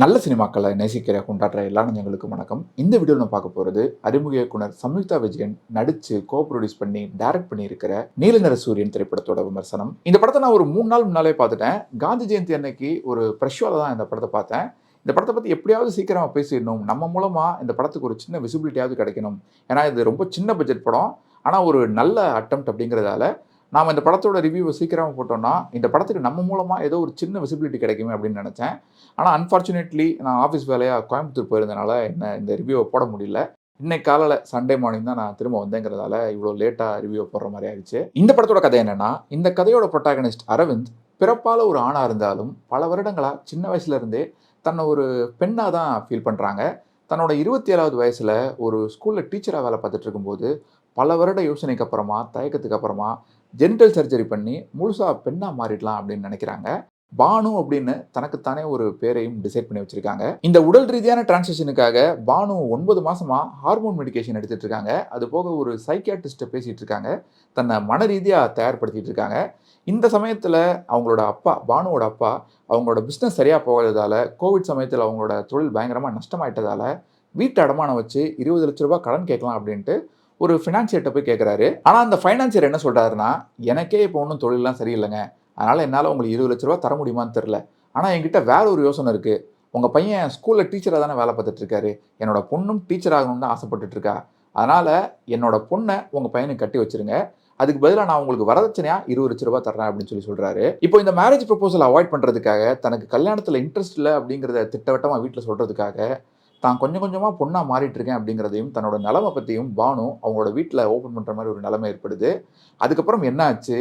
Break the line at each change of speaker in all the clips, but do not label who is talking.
நல்ல சினிமாக்களை நேசிக்கிற கொண்டாடுற எல்லா நெஞ்சங்களுக்கும் வணக்கம். இந்த வீடியோவில் நான் பார்க்க போகிறது அறிமுக இயக்குனர் சம்யுக்தா விஜயன் நடித்து கோ ப்ரொடியூஸ் பண்ணி டைரக்ட் பண்ணியிருக்கிற நீலநிற சூரியன் திரைப்படத்தோட விமர்சனம். இந்த படத்தை நான் ஒரு மூணு நாள் முன்னாலே பார்த்துட்டேன். காந்தி ஜெயந்தி அன்னைக்கு ஒரு ப்ரெஷ்ஷோவில் தான் இந்த படத்தை பார்த்தேன். இந்த படத்தை பற்றி எப்படியாவது சீக்கிரமாக பேசிடணும். நம்ம மூலமாக இந்த படத்துக்கு ஒரு சின்ன விசிபிலிட்டியாவது கிடைக்கணும். ஏன்னா இது ரொம்ப சின்ன பட்ஜெட் படம். ஆனால் ஒரு நல்ல அட்டம் அப்படிங்கிறதால நாம் இந்த படத்தோட ரிவ்யூவை சீக்கிரமாக போட்டோம்னா இந்த படத்துக்கு நம்ம மூலமாக ஏதோ ஒரு சின்ன விசிபிலிட்டி கிடைக்குமே அப்படின்னு நினச்சேன். ஆனால் அன்ஃபார்ச்சுனேட்லி நான் ஆஃபீஸ் வேலையாக கோயம்புத்தூர் போயிருந்தனால என்ன இந்த ரிவ்யூவை போட முடியல. இன்னைக்கு காலையில் சண்டே மார்னிங் தான் நான் திரும்ப வந்தேங்கிறதால இவ்வளோ லேட்டாக ரிவ்யூ போடுற மாதிரி ஆயிடுச்சு. இந்த படத்தோட கதை என்னென்னா இந்த கதையோட ப்ரொட்டாகனிஸ்ட் அரவிந்த் பிறப்பால் ஒரு ஆணாக இருந்தாலும் பல வருடங்களாக சின்ன வயசுலேருந்தே தன்னை ஒரு பெண்ணாக தான் ஃபீல் பண்ணுறாங்க தன்னோட இருபத்தி ஏழாவது வயசில் ஒரு ஸ்கூலில் டீச்சராக வேலை பார்த்துட்டு இருக்கும்போது பல வருட யோசனைக்கு அப்புறமா தயக்கத்துக்கு அப்புறமா ஜென்டல் சர்ஜரி பண்ணி முழுசாக பெண்ணாக மாறிடலாம் அப்படின்னு நினைக்கிறாங்க. பானு அப்படின்னு தனக்குத்தானே ஒரு பேரையும் டிசைட் பண்ணி வச்சிருக்காங்க. இந்த உடல் ரீதியான டிரான்சேஷனுக்காக பானு ஒன்பது மாசமா ஹார்மோன் மெடிகேஷன் எடுத்துட்டு இருக்காங்க. அது போக ஒரு சைக்கியாட்ரிஸ்ட்டை பேசிட்டு இருக்காங்க. தன்னை மன ரீதியாக தயார்படுத்திட்டு இருக்காங்க. இந்த சமயத்தில் அவங்களோட அப்பா பானுவோட அப்பா அவங்களோட பிஸ்னஸ் சரியாக போகாததால கோவிட் சமயத்தில் அவங்களோட தொழில் பயங்கரமாக நஷ்டமாயிட்டதால வீட்டு அடமானம் வச்சு இருபது லட்ச ரூபாய் கடன் கேட்கலாம் அப்படின்ட்டு ஒரு ஃபினான்சியர்கிட்ட போய் கேட்குறாரு ஆனால் அந்த ஃபைனான்சியர் என்ன சொல்கிறாருன்னா எனக்கே இப்போ ஒன்றும் தொழிலெலாம் சரியில்லைங்க. அதனால் என்னால் உங்களுக்கு இருபது லட்ச ரூபா தர முடியுமான்னு தெரில ஆனால் என்கிட்ட வேற ஒரு யோசனை இருக்குது உங்கள் பையன் ஸ்கூலில் டீச்சராக தானே வேலை பார்த்துட்ருக்காரு என்னோட பொண்ணும் டீச்சர் ஆகணும்னு தான் ஆசைப்பட்டுட்ருக்கா அதனால் என்னோட பொண்ணை உங்கள் பையனுக்கு கட்டி வச்சிருங்க. அதுக்கு பதிலாக நான் உங்களுக்கு வரதட்சணையாக இருபது லட்ச ரூபா தர்றேன் அப்படின்னு சொல்லி சொல்கிறாரு இப்போ இந்த மேரேஜ் ப்ரப்போசல் அவாய்ட் பண்ணுறதுக்காக தனக்கு கல்யாணத்தில் இன்ட்ரெஸ்ட் இல்லை அப்படிங்கிறத திட்டவட்டமாக வீட்டில் சொல்கிறதுக்காக தான் கொஞ்சம் கொஞ்சமாக பொண்ணாக மாறிட்டு இருக்கேன் அப்படிங்கிறதையும் தன்னோட நிலமை பற்றியும் பானு அவங்களோட வீட்டில் ஓப்பன் பண்ணுற மாதிரி ஒரு நிலைமை ஏற்படுது. அதுக்கப்புறம் என்ன ஆச்சு?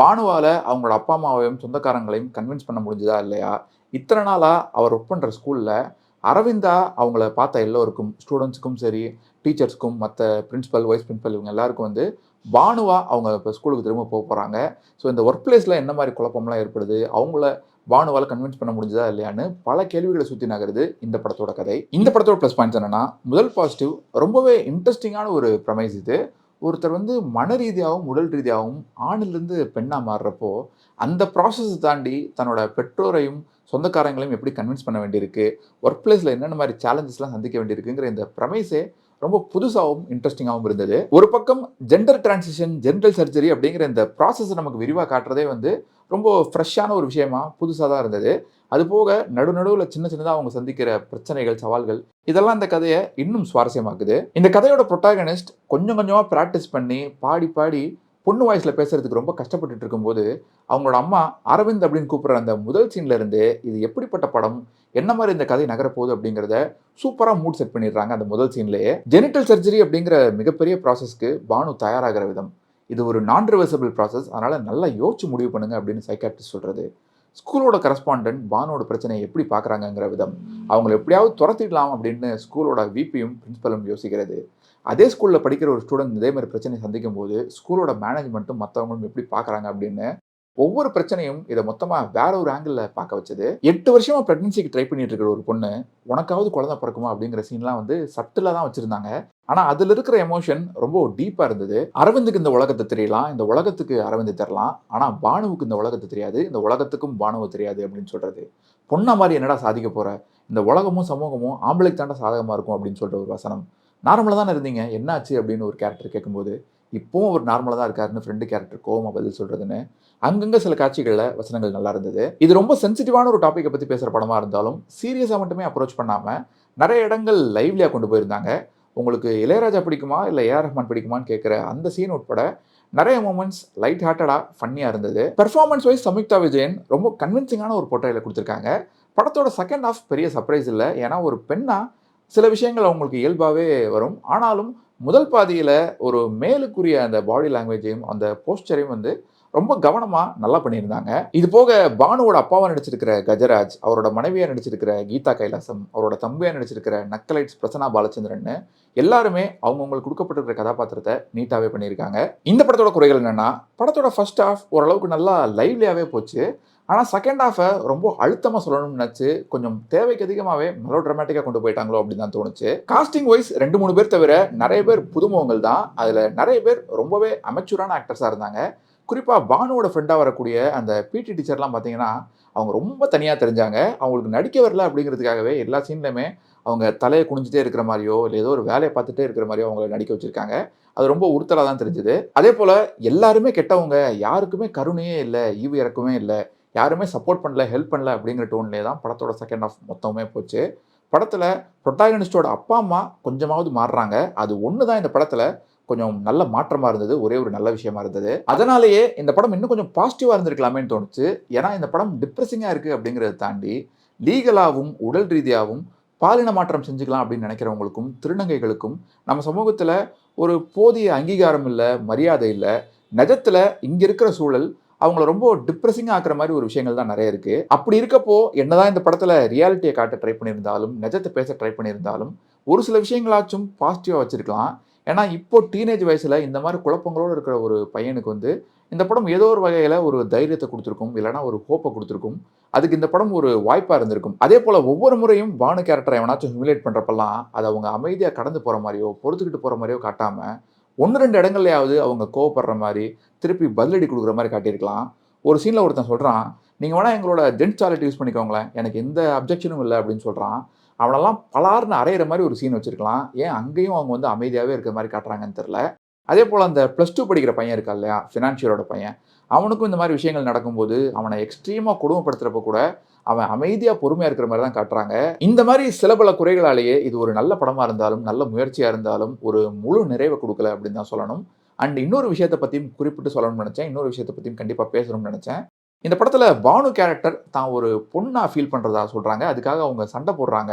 பானுவால் அவங்களோட அப்பா அம்மாவையும் சொந்தக்காரங்களையும் கன்வின்ஸ் பண்ண முடிஞ்சதா இல்லையா? இத்தனை நாளாக அவர் ஒர்க் பண்ணுற ஸ்கூலில் அரவிந்தா அவங்கள பார்த்த எல்லோருக்கும் ஸ்டூடெண்ட்ஸுக்கும் சரி டீச்சர்ஸ்க்கும் மற்ற பிரின்ஸிபல் வைஸ் பிரின்ஸிபல் இவங்க எல்லாருக்கும் வந்து பானுவா அவங்க இப்போ ஸ்கூலுக்கு திரும்ப போக போகிறாங்க ஸோ இந்த ஒர்க் பிளேஸில் என்ன மாதிரி குழப்பம்லாம் ஏற்படுது? அவங்கள பானுவால் கன்வின்ஸ் பண்ண முடிஞ்சதா இல்லையான்னு பல கேள்விகளை சுற்றி நகருது இந்த படத்தோட கதை. இந்த படத்தோட ப்ளஸ் பாயிண்ட்ஸ் என்னன்னா முதல் பாசிட்டிவ் ரொம்பவே இன்ட்ரெஸ்டிங்கான ஒரு ப்ரமைஸ் இது. ஒருத்தர் வந்து மன ரீதியாகவும் உடல் ரீதியாகவும் ஆணிலிருந்து பெண்ணாக மாறுறப்போ அந்த ப்ராசஸ் தாண்டி தன்னோட பெற்றோரையும் சொந்தக்காரங்களையும் எப்படி கன்வின்ஸ் பண்ண வேண்டியிருக்கு? ஒர்க் பிளேஸில் என்னென்ன மாதிரி சேலஞ்சஸ்லாம் சந்திக்க வேண்டியிருக்குங்கிற இந்த ப்ரமைஸே ரொம்ப புதுசாகவும் இன்ட்ரெஸ்டிங்காகவும் இருந்தது. ஒரு பக்கம் ஜெண்டர் டிரான்சிஷன் ஜென்ரல் சர்ஜரி அப்படிங்கிற இந்த ப்ராசஸை நமக்கு விரிவாக காட்டுறதே வந்து ரொம்ப ஃப்ரெஷ்ஷான ஒரு விஷயமா புதுசாக தான் இருந்தது. அது போக நடு நடுவில் சின்ன சின்னதாக அவங்க சந்திக்கிற பிரச்சனைகள் சவால்கள் இதெல்லாம் இந்த கதையை இன்னும் சுவாரஸ்யமாக்குது. இந்த கதையோட ப்ரொட்டாகனிஸ்ட் கொஞ்சம் கொஞ்சமாக ப்ராக்டிஸ் பண்ணி பாடி பாடி பொண்ணு வாய்ஸில் பேசுறதுக்கு ரொம்ப கஷ்டப்பட்டுட்டு இருக்கும்போது அவங்களோட அம்மா அரவிந்த் அப்படின்னு கூப்பிட்ற அந்த முதல் சீன்லேருந்து இது எப்படிப்பட்ட படம் என்ன மாதிரி இந்த கதை நகரப்போகுது அப்படிங்கிறத சூப்பராக மூட் செட் பண்ணிடுறாங்க அந்த முதல் சீன்லேயே ஜெனிட்டல் சர்ஜரி அப்படிங்கிற மிகப்பெரிய ப்ராசஸ்க்கு பானு தயாராகிற விதம். இது ஒரு நான் ரிவர்சபிள் ப்ராசஸ் அதனால் நல்லா யோசிச்சு முடிவு பண்ணுங்க அப்படின்னு சைக்காட்ரிஸ்ட் சொல்கிறது ஸ்கூலோட கரஸ்பாண்டன்ட் பானோட பிரச்சனையை எப்படி பார்க்குறாங்கங்கிற விதம். அவங்கள எப்படியாவது துரத்திடலாம் அப்படின்னு ஸ்கூலோட விபியும் பிரின்ஸிபலும் யோசிக்கிறது. அதே ஸ்கூலில் படிக்கிற ஒரு ஸ்டூடெண்ட் இதே மாதிரி பிரச்சனை சந்திக்கும் போது ஸ்கூலோட மேனேஜ்மெண்ட்டும் மற்றவங்களும் எப்படி பார்க்குறாங்க அப்படின்னு ஒவ்வொரு பிரச்சனையும் இதை மொத்தமாக வேற ஒரு ஆங்கிளில் பார்க்க வச்சது. எட்டு வருஷமா ப்ரெக்னன்சிக்கு ட்ரை பண்ணிட்டு இருக்கிற ஒரு பொண்ணு உனக்காவது குழந்தை பிறக்குமா அப்படிங்கிற சீன்லாம் வந்து சட்டிலாக தான் வச்சுருந்தாங்க. ஆனால் அதில் இருக்கிற எமோஷன் ரொம்ப டீப்பாக இருந்தது. அரவிந்துக்கு இந்த உலகத்தை தெரியலாம் இந்த உலகத்துக்கு அரவிந்து தெரியலாம் ஆனால் பானுவுக்கு இந்த உலகத்தை தெரியாது. இந்த உலகத்துக்கும் பானுவு தெரியாது அப்படின்னு சொல்கிறது பொண்ணை மாதிரி என்னடா சாதிக்க போகிற இந்த உலகமும் சமூகமும் ஆம்பளைக்கு தாண்டா சாதகமாக இருக்கும் அப்படின்னு சொல்கிற ஒரு வசனம். நார்மலாக தானே இருந்தீங்க. என்னாச்சு அப்படின்னு ஒரு கேரக்டர் கேட்கும்போது இப்போவும் அவர் நார்மலாக தான் இருக்காருன்னு ஃப்ரெண்டு கேரக்டர் கோவமா பதில் சொல்கிறதுன்னு அங்கங்கே சில காட்சிகளில் வசனங்கள் நல்லா இருந்தது. இது ரொம்ப சென்சிட்டிவான ஒரு டாப்பிக்கை பற்றி பேசுகிற படமாக இருந்தாலும் சீரியஸாக மட்டுமே அப்ரோச் பண்ணாமல் நிறைய இடங்கள் லைவ்லியாக கொண்டு போயிருந்தாங்க. உங்களுக்கு இளையராஜா பிடிக்குமா? இல்லை ஏஆர் ரஹ்மான் பிடிக்குமான்னு கேட்குற அந்த சீன் உட்பட நிறைய மூமெண்ட்ஸ் லைட் ஹார்ட்டடாக ஃபன்னியாக இருந்தது. பெர்ஃபார்மன்ஸ் வைஸ் சம்யுக்தா விஜயன் ரொம்ப கன்வின்சிங்கான ஒரு பொட்டையில் கொடுத்துருக்காங்க. படத்தோட செகண்ட் ஆஃப் பெரிய சர்ப்ரைஸ் இல்லை. ஏன்னா ஒரு பெண்ணாக சில விஷயங்கள் அவங்களுக்கு இயல்பாகவே வரும். ஆனாலும் முதல் பாதியில் ஒரு மேலுக்குரிய அந்த பாடி லாங்குவேஜையும் அந்த போஸ்டரையும் வந்து ரொம்ப கவனமாக நல்லா பண்ணியிருந்தாங்க. இது போக பானுவோட அப்பாவை நடிச்சிருக்கிற கஜராஜ் அவரோட மனைவியாக நடிச்சிருக்கிற கீதா கைலாசம் அவரோட தம்பியாக நடிச்சிருக்கிற நக்கலைட்ஸ் பிரசனா பாலச்சந்திரன் எல்லாருமே அவங்கவுங்களுக்கு கொடுக்கப்பட்டிருக்கிற கதாபாத்திரத்தை நீட்டாகவே பண்ணியிருக்காங்க. இந்த படத்தோட குறைகள் என்னென்னா படத்தோட ஃபர்ஸ்ட் ஆஃப் ஓரளவுக்கு நல்லா லைவ்லியாகவே போச்சு. ஆனால் செகண்ட் ஹாஃபை ரொம்ப அழுத்தமாக சொல்லணும்னு நினச்சி கொஞ்சம் தேவைக்கு அதிகமாகவே மெலோ ட்ராமேட்டிக்காக கொண்டு போயிட்டாங்களோ அப்படின்னு தான் தோணுச்சு. காஸ்டிங் வைஸ் ரெண்டு மூணு பேர் தவிர நிறைய பேர் புதுமுகங்கள் தான். அதில் நிறைய பேர் ரொம்பவே அமைச்சூரான ஆக்டர்ஸாக இருந்தாங்க. குறிப்பாக பானுவோட ஃப்ரெண்டாக வரக்கூடிய அந்த பிடி டீச்சர்லாம் பார்த்தீங்கன்னா அவங்க ரொம்ப தனியாக தெரிஞ்சாங்க. அவங்களுக்கு நடிக்க வரல அப்படிங்கிறதுக்காகவே எல்லா சீன்லையுமே அவங்க தலையை குனிஞ்சிட்டே இருக்கிற மாதிரியோ இல்லை ஏதோ ஒரு வேலையை பார்த்துட்டே இருக்கிற மாதிரியோ அவங்கள நடிக்க வச்சுருக்காங்க. அது ரொம்ப உறுத்தலாக தான் தெரிஞ்சுது. அதே போல் எல்லாருமே கெட்டவங்க யாருக்குமே கருணையே இல்லை ஈவு இறக்குமே இல்லை. யாருமே சப்போர்ட் பண்ணல ஹெல்ப் பண்ணல அப்படிங்கிற டோன்லேயே தான் படத்தோட செகண்ட் ஆஃப் மொத்தமே போச்சு. படத்தில் ப்ரொட்டாகனிஸ்டோட அப்பா அம்மா கொஞ்சமாவது மாறுறாங்க. அது ஒன்று தான் இந்த படத்தில் கொஞ்சம் நல்ல மாற்றமாக இருந்தது ஒரே ஒரு நல்ல விஷயமா இருந்தது. அதனாலேயே இந்த படம் இன்னும் கொஞ்சம் பாசிட்டிவாக இருந்திருக்கலாமேன்னு தோணுச்சு. ஏன்னா இந்த படம் டிப்ரெசிங்காக இருக்குது அப்படிங்கிறத தாண்டி லீகலாகவும் உடல் ரீதியாகவும் பாலின மாற்றம் செஞ்சுக்கலாம் அப்படின்னு நினைக்கிறவங்களுக்கும் திருநங்கைகளுக்கும் நம்ம சமூகத்தில் ஒரு போதிய அங்கீகாரம் இல்லை மரியாதை இல்லை. நிஜத்தில் இங்கே இருக்கிற சூழல் அவங்கள ரொம்ப டிப்ரெசிங் ஆக்குற மாதிரி ஒரு விஷயங்கள் தான் நிறைய இருக்குது அப்படி இருக்கப்போ என்னதான் இந்த படத்தில் ரியாலிட்டியை காட்ட ட்ரை பண்ணியிருந்தாலும் நிஜத்தை பேச ட்ரை பண்ணியிருந்தாலும் ஒரு சில விஷயங்களாச்சும் பாசிட்டிவாக வச்சுருக்கலாம். ஏன்னா இப்போ டீனேஜ் வயசில் இந்த மாதிரி குழப்பங்களோடு இருக்கிற ஒரு பையனுக்கு வந்து இந்த படம் ஏதோ ஒரு வகையில் ஒரு தைரியத்தை கொடுத்துருக்கும் இல்லைனா ஒரு ஹோப்பை கொடுத்துருக்கும். அதுக்கு இந்த படம் ஒரு வாய்ப்பாக இருந்திருக்கும். அதே போல் ஒவ்வொரு முறையும் பானு கேரக்டரை எவனாச்சும் ஹிமிலேட் பண்ணுறப்பெல்லாம் அதை அவங்க அமைதியாக கடந்து போகிற மாதிரியோ பொறுத்துக்கிட்டு போகிற மாதிரியோ காட்டாமல் ஒன்று ரெண்டு இடங்கள்லையாவது அவங்க கோவப்படுற மாதிரி திருப்பி பதிலடி கொடுக்குற மாதிரி காட்டியிருக்கலாம். ஒரு சீனில் ஒருத்தன் சொல்கிறான் நீங்கள் வேணால் எங்களோட ஜென்ட் சாலட் யூஸ் பண்ணிக்கோங்களேன். எனக்கு எந்த அப்ஜெக்ஷனும் இல்லை அப்படின்னு சொல்கிறான் அவனெல்லாம் பலார்னு அரையிற மாதிரி ஒரு சீன் வச்சுருக்கலாம். ஏன் அங்கேயும் அவங்க வந்து அமைதியாகவே இருக்கிற மாதிரி காட்டுறாங்கன்னு தெரில அதே போல் அந்த ப்ளஸ் டூ படிக்கிற பையன் இருக்கா இல்லையா? ஃபினான்ஷியலோட பையன். அவனுக்கும் இந்த மாதிரி விஷயங்கள் நடக்கும்போது அவனை எக்ஸ்ட்ரீமாக கொடுமைப்படுத்துகிறப்ப கூட அவன் அமைதியாக பொறுமையாக இருக்கிற மாதிரி தான் காட்டுறாங்க. இந்த மாதிரி சில பல குறைகளாலேயே இது ஒரு நல்ல படமாக இருந்தாலும் நல்ல முயற்சியாக இருந்தாலும் ஒரு முழு நிறைவை கொடுக்கல அப்படின்னு தான் சொல்லணும். அண்ட் இன்னொரு விஷயத்தை பற்றியும் குறிப்பிட்டு சொல்லணும்னு நினச்சேன். இன்னொரு விஷயத்தை பற்றியும் கண்டிப்பாக பேசணும்னு நினச்சேன். இந்த படத்தில் பானு கேரக்டர் தான் ஒரு பொண்ணாக ஃபீல் பண்ணுறதா சொல்கிறாங்க அதுக்காக அவங்க சண்டை போடுறாங்க.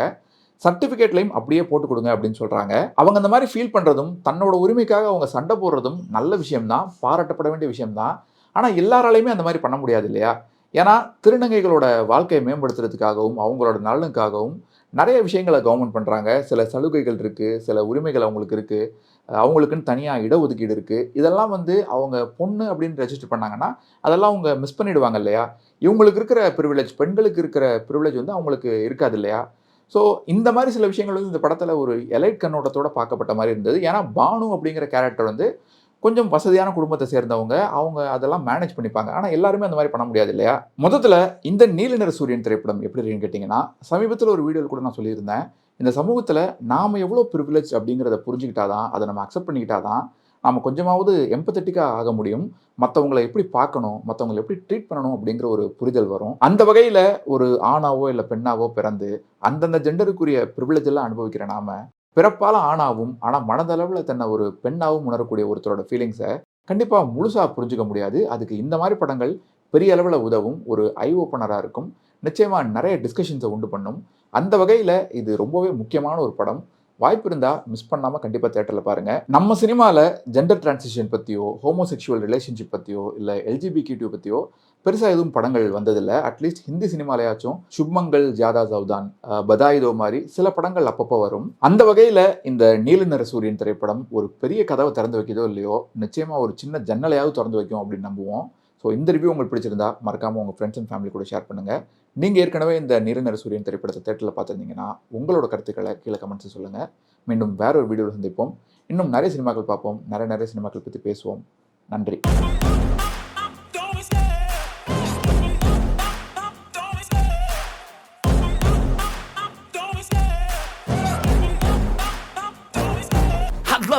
சர்டிஃபிகேட்லையும் அப்படியே போட்டு கொடுங்க அப்படின்னு சொல்கிறாங்க அவங்க அந்த மாதிரி ஃபீல் பண்ணுறதும் தன்னோட உரிமைக்காக அவங்க சண்டை போடுறதும் நல்ல விஷயம்தான் பாராட்டப்பட வேண்டிய விஷயம்தான். ஆனால் எல்லாராலையுமே அந்த மாதிரி பண்ண முடியாது இல்லையா? ஏன்னா திருநங்கைகளோட வாழ்க்கையை மேம்படுத்துறதுக்காகவும் அவங்களோட நலனுக்காகவும் நிறைய விஷயங்களை கவர்மெண்ட் பண்ணுறாங்க சில சலுகைகள் இருக்குது சில உரிமைகள் அவங்களுக்கு இருக்குது அவங்களுக்குன்னு தனியாக இடஒதுக்கீடு இருக்குது இதெல்லாம் வந்து அவங்க பொண்ணு அப்படின்னு ரெஜிஸ்டர் பண்ணாங்கன்னா அதெல்லாம் அவங்க மிஸ் பண்ணிடுவாங்க இல்லையா? இவங்களுக்கு இருக்கிற ப்ரிவிலேஜ் பெண்களுக்கு இருக்கிற ப்ரிவிலேஜ் வந்து அவங்களுக்கு இருக்காது இல்லையா? ஸோ இந்த மாதிரி சில விஷயங்கள் வந்து இந்த படத்தில் ஒரு எலைட் கண்ணோட்டத்தோட பார்க்கப்பட்ட மாதிரி இருந்தது. ஏன்னா பானு அப்படிங்கிற கேரக்டர் வந்து கொஞ்சம் வசதியான குடும்பத்தை சேர்ந்தவங்க. அவங்க அதெல்லாம் மேனேஜ் பண்ணிப்பாங்க. ஆனால் எல்லாருமே அந்த மாதிரி பண்ண முடியாது இல்லையா? மொத்தத்தில் இந்த நீலநிற சூரியன் திரைப்படம் எப்படி இருக்குன்னு கேட்டிங்கன்னா சமீபத்தில் ஒரு வீடியோவில் கூட நான் சொல்லியிருந்தேன். இந்த சமூகத்தில் நாம் எவ்வளோ ப்ரிவிலேஜ் அப்படிங்கிறத புரிஞ்சுக்கிட்டா தான் அதை நம்ம அக்செப்ட் பண்ணிக்கிட்டா தான் நாம் கொஞ்சமாவது எம்பத்தட்டிக்காக ஆக முடியும். மற்றவங்களை எப்படி பார்க்கணும் மற்றவங்களை எப்படி ட்ரீட் பண்ணணும் அப்படிங்கிற ஒரு புரிதல் வரும். அந்த வகையில் ஒரு ஆணாவோ இல்லை பெண்ணாவோ பிறந்து அந்தந்த ஜெண்டருக்குரிய ப்ரிவிலேஜ் எல்லாம் அனுபவிக்கிற நாம பிறப்பால ஆணாவும் ஆனால் மனதளவில் தன்னை ஒரு பெண்ணாவும் உணரக்கூடிய ஒருத்தரோட ஃபீலிங்ஸை கண்டிப்பாக முழுசாக புரிஞ்சுக்க முடியாது. அதுக்கு இந்த மாதிரி படங்கள் பெரிய அளவில் உதவும். ஒரு ஐ ஓப்பனராக இருக்கும். நிச்சயமாக நிறைய டிஸ்கஷன்ஸை உண்டு பண்ணும். அந்த வகையில் இது ரொம்பவே முக்கியமான ஒரு படம். வாய்ப்பு இருந்தால் மிஸ் பண்ணாமல் கண்டிப்பாக தேட்டரில் பாருங்கள் நம்ம சினிமாவில் ஜெண்டர் டிரான்சிஷன் பற்றியோ ஹோமோசெக்ஷுவல் ரிலேஷன்ஷிப் பற்றியோ இல்லை எல்ஜிபி எல்ஜிபிகியூ பற்றியோ பெருசாக எதுவும் படங்கள் வந்ததில்லை. அட்லீஸ்ட் ஹிந்தி சினிமாலையாச்சும் சுப்மங்கள் ஜாதா சவுதான் பதாயுதோ மாதிரி சில படங்கள் அப்பப்போ வரும். அந்த வகையில் இந்த நீல நிற சூரியன் திரைப்படம் ஒரு பெரிய கதவை திறந்து வைக்கதோ இல்லையோ நிச்சயமாக ஒரு சின்ன ஜன்னலையாவது திறந்து வைக்கும் அப்படின்னு நம்புவோம். ஸோ இந்த ரிவ்யூ உங்களுக்கு பிடிச்சிருந்தா மறக்காமல் உங்கள் ஃப்ரெண்ட்ஸ் அண்ட் ஃபேமிலி கூட ஷேர் பண்ணுங்கள் நீங்கள் ஏற்கனவே இந்த நிறநிற சூரியன் திரைப்படத்தை தேட்டரில் பார்த்துருந்தீங்கன்னா உங்களோட கருத்துக்களை கீழே கமெண்ட்ஸ் சொல்லுங்கள் மீண்டும் வேற ஒரு வீடியோவில் சந்திப்போம். இன்னும் நிறைய சினிமாக்கள் பார்ப்போம். நிறைய நிறைய சினிமாக்கள் பற்றி பேசுவோம். நன்றி.